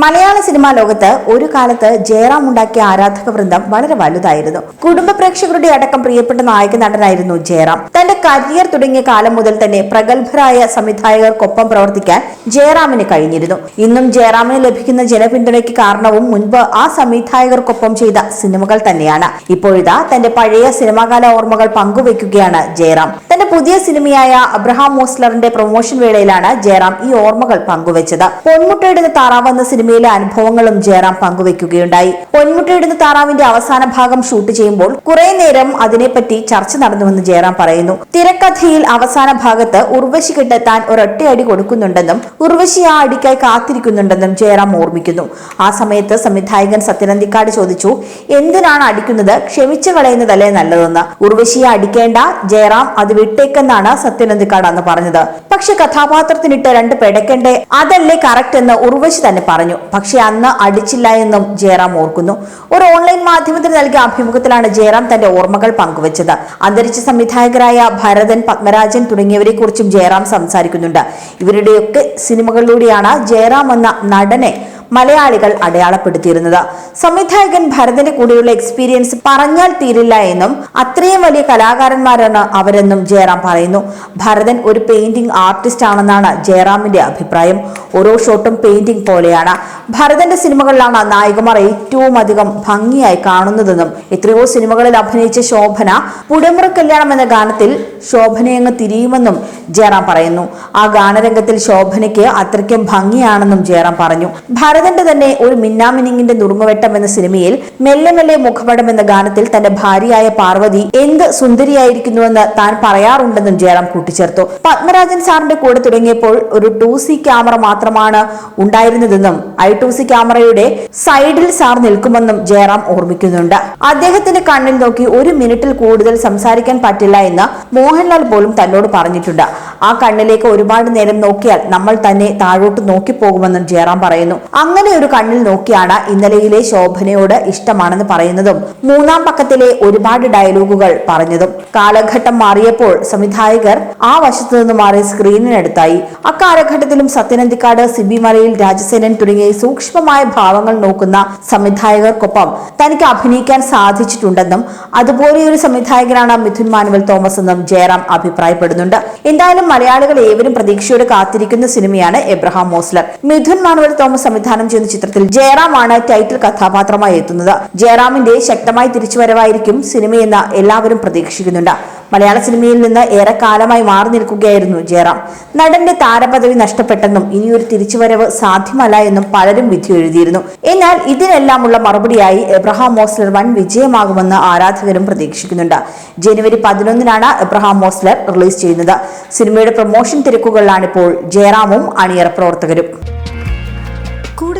മലയാള cinema ലോകത്ത് ഒരു കാലത്ത് ജയറാം ഉണ്ടാക്കിയ ആരാധക വൃന്ദം വളരെ വലുതായിരുന്നു. കുടുംബ പ്രേക്ഷകരുടെ അടക്കം പ്രിയപ്പെട്ട നായക നടനായിരുന്നു ജയറാം. തന്റെ കരിയർ തുടങ്ങിയ കാലം മുതൽ തന്നെ പ്രഗത്ഭരായ സംവിധായകർക്കൊപ്പം പ്രവർത്തിക്കാൻ ജയറാമിന് കഴിഞ്ഞിരുന്നു. ഇന്നും ജയറാമിന് ലഭിക്കുന്ന ജനപിന്തുണയ്ക്ക് കാരണവും മുൻപ് ആ സംവിധായകർക്കൊപ്പം ചെയ്ത സിനിമകൾ തന്നെയാണ്. ഇപ്പോഴിതാ തന്റെ പഴയ സിനിമാകാല ഓർമ്മകൾ പങ്കുവെക്കുകയാണ് ജയറാം. പുതിയ സിനിമയായ അബ്രഹാം മോസ്ലറിന്റെ പ്രൊമോഷൻ വേളയിലാണ് ജയറാം ഈ ഓർമ്മകൾ പങ്കുവച്ചത്. പൊന്മുട്ടയിടുന്ന താറാവ് എന്ന സിനിമയിലെ അനുഭവങ്ങളും ജയറാം പങ്കുവെക്കുകയുണ്ടായി പൊന്മുട്ടയിടുന്ന താറാവിന്റെ അവസാന ഭാഗം ഷൂട്ട് ചെയ്യുമ്പോൾ കുറെ നേരം അതിനെപ്പറ്റി ചർച്ച നടന്നുവെന്ന് ജയറാം പറയുന്നു. തിരക്കഥയിൽ അവസാന ഭാഗത്ത് ഉർവശി കിട്ടെത്താൻ താൻ അടി കൊടുക്കുന്നുണ്ടെന്നും ഉർവശി ആ അടിക്കായി കാത്തിരിക്കുന്നുണ്ടെന്നും ജയറാം ഓർമ്മിക്കുന്നു. ആ സമയത്ത് സംവിധായകൻ സത്യനന്ദിക്കാട് ചോദിച്ചു എന്തിനാണ് അടിക്കുന്നത്? ക്ഷമിച്ചു കളയുന്നതല്ലേ നല്ലതെന്ന്? ഉർവശിയെ അടിക്കേണ്ട ജയറാം അത് വിട്ടേക്കെന്നാണ് സത്യനന്ദിക്കാട് അന്ന് പറഞ്ഞത്. പക്ഷെ കഥാപാത്രത്തിനിട്ട് രണ്ട് പെടക്കണ്ടേ അതല്ലേ കറക്റ്റ് എന്ന് ഉർവശി തന്നെ പറഞ്ഞു. പക്ഷെ അന്ന് അടിച്ചില്ല എന്നും ജയറാം ഓർക്കുന്നു. ഒരു ഓൺലൈൻ മാധ്യമത്തിന് നൽകിയ അഭിമുഖത്തിലാണ് ജയറാം തന്റെ ഓർമ്മകൾ പങ്കുവച്ചത്. അന്തരിച്ച സംവിധായകരായ ഭരതൻ പത്മരാജൻ തുടങ്ങിയവരെ കുറിച്ചും ജയറാം സംസാരിക്കുന്നുണ്ട്. ഇവരുടെയൊക്കെ സിനിമകളിലൂടെയാണ് ജയറാം എന്ന നടനെ മലയാളികൾ അടയാളപ്പെടുത്തിയിരുന്നത്. സംവിധായകൻ ഭരതന്റെ കൂടെയുള്ള എക്സ്പീരിയൻസ് പറഞ്ഞാൽ തീരില്ല എന്നും അത്രയും വലിയ കലാകാരന്മാരാണ് അവരെന്നും ജയറാം പറയുന്നു. ഭരതൻ ഒരു പെയിന്റിംഗ് ആർട്ടിസ്റ്റ് ആണെന്നാണ് ജയറാമിന്റെ അഭിപ്രായം. ഓരോ ഷോട്ടും പെയിന്റിംഗ് പോലെയാണ്. ഭരതന്റെ സിനിമകളിലാണ് നായികമാർ ഏറ്റവും അധികം ഭംഗിയായി കാണുന്നതെന്നും എത്രയോ സിനിമകളിൽ അഭിനയിച്ച ശോഭന പുടമുറ കല്യാണം എന്ന ഗാനത്തിൽ ശോഭനയങ്ങ് തിരിയുമെന്നും ജയറാം പറയുന്നു. ആ ഗാനരംഗത്തിൽ ശോഭനയ്ക്ക് അത്രയ്ക്കും ഭംഗിയാണെന്നും ജയറാം പറഞ്ഞു. ഭരതന്റെ തന്നെ ഒരു മിന്നാമിനിങ്ങിന്റെ നുറുങ്ങുവെട്ടം എന്ന സിനിമയിൽ മെല്ലെ മെല്ലെ മുഖപടം എന്ന ഗാനത്തിൽ തന്റെ ഭാര്യയായ പാർവതി എന്ത് സുന്ദരിയായിരിക്കുന്നുവെന്ന് താൻ പറയാറുണ്ടെന്നും ജയറാം കൂട്ടിച്ചേർത്തു. പത്മരാജൻ സാറിന്റെ കൂടെ തുടങ്ങിയപ്പോൾ ഒരു ടു സി ക്യാമറ മാത്രമാണ് ഉണ്ടായിരുന്നതെന്നും ഐ ടു സി ക്യാമറയുടെ സൈഡിൽ സാർ നിൽക്കുമെന്നും ജയറാം ഓർമ്മിക്കുന്നുണ്ട്. അദ്ദേഹത്തിന്റെ കണ്ണിൽ നോക്കി ഒരു മിനിറ്റിൽ കൂടുതൽ സംസാരിക്കാൻ പറ്റില്ല എന്ന് മോഹൻലാൽ പോലും തന്നോട് പറഞ്ഞിട്ടുണ്ട്. ആ കണ്ണിലേക്ക് ഒരുപാട് നേരം നോക്കിയാൽ നമ്മൾ തന്നെ താഴോട്ട് നോക്കിപ്പോകുമെന്നും ജയറാം പറയുന്നു. അങ്ങനെ ഒരു കണ്ണിൽ നോക്കിയാണ് ഇന്നലെയിലെ ശോഭനയോട് ഇഷ്ടമാണെന്ന് പറയുന്നതും മൂന്നാം പക്കത്തിലെ ഒരുപാട് ഡയലോഗുകൾ പറഞ്ഞതും. കാലഘട്ടം മാറിയപ്പോൾ സംവിധായകർ ആ വശത്തു നിന്ന് മാറി സ്ക്രീനിനടുത്തായി. അക്കാലഘട്ടത്തിലും സത്യനന്ദിക്കാട് സിബി മലയിൽ രാജസേനൻ തുടങ്ങിയ സൂക്ഷ്മമായ ഭാവങ്ങൾ നോക്കുന്ന സംവിധായകർക്കൊപ്പം തനിക്ക് അഭിനയിക്കാൻ സാധിച്ചിട്ടുണ്ടെന്നും അതുപോലെ ഒരു സംവിധായകനാണ് മിഥുൻ മാനുവൽ തോമസ് എന്നും ജയറാം അഭിപ്രായപ്പെടുന്നുണ്ട്. എന്തായാലും മലയാളികൾ ഏവരും പ്രതീക്ഷയോടെ കാത്തിരിക്കുന്ന സിനിമയാണ് എബ്രഹാം മോസ്ലർ മിഥുൻ മാനുവൽ തോമസ് സംവിധാനം ചെയ്യുന്ന ചിത്രത്തിൽ ജയറാമാണ് ടൈറ്റിൽ കഥാപാത്രമായി എത്തുന്നത്. ജയറാമിന്റെ ശക്തമായ തിരിച്ചുവരവായിരിക്കും സിനിമയെന്ന് എല്ലാവരും പ്രതീക്ഷിക്കുന്നുണ്ട്. മലയാള സിനിമയിൽ നിന്ന് ഏറെ കാലമായി മാറി നിൽക്കുകയായിരുന്നു ജയറാം. നടന്റെ താരപദവി നഷ്ടപ്പെട്ടെന്നും ഇനിയൊരു തിരിച്ചുവരവ് സാധ്യമല്ല എന്നും പലരും വിധി എഴുതിയിരുന്നു. എന്നാൽ ഇതിനെല്ലാമുള്ള മറുപടിയായി എബ്രഹാം മോസ്ലർ വൻ വിജയമാകുമെന്ന് ആരാധകരും പ്രതീക്ഷിക്കുന്നുണ്ട്. ജനുവരി പതിനൊന്നിനാണ് എബ്രഹാം മോസ്ലർ റിലീസ് ചെയ്യുന്നത്. സിനിമയുടെ പ്രൊമോഷൻ തിരക്കുകളിലാണിപ്പോൾ ജയറാമും അണിയറ പ്രവർത്തകരും.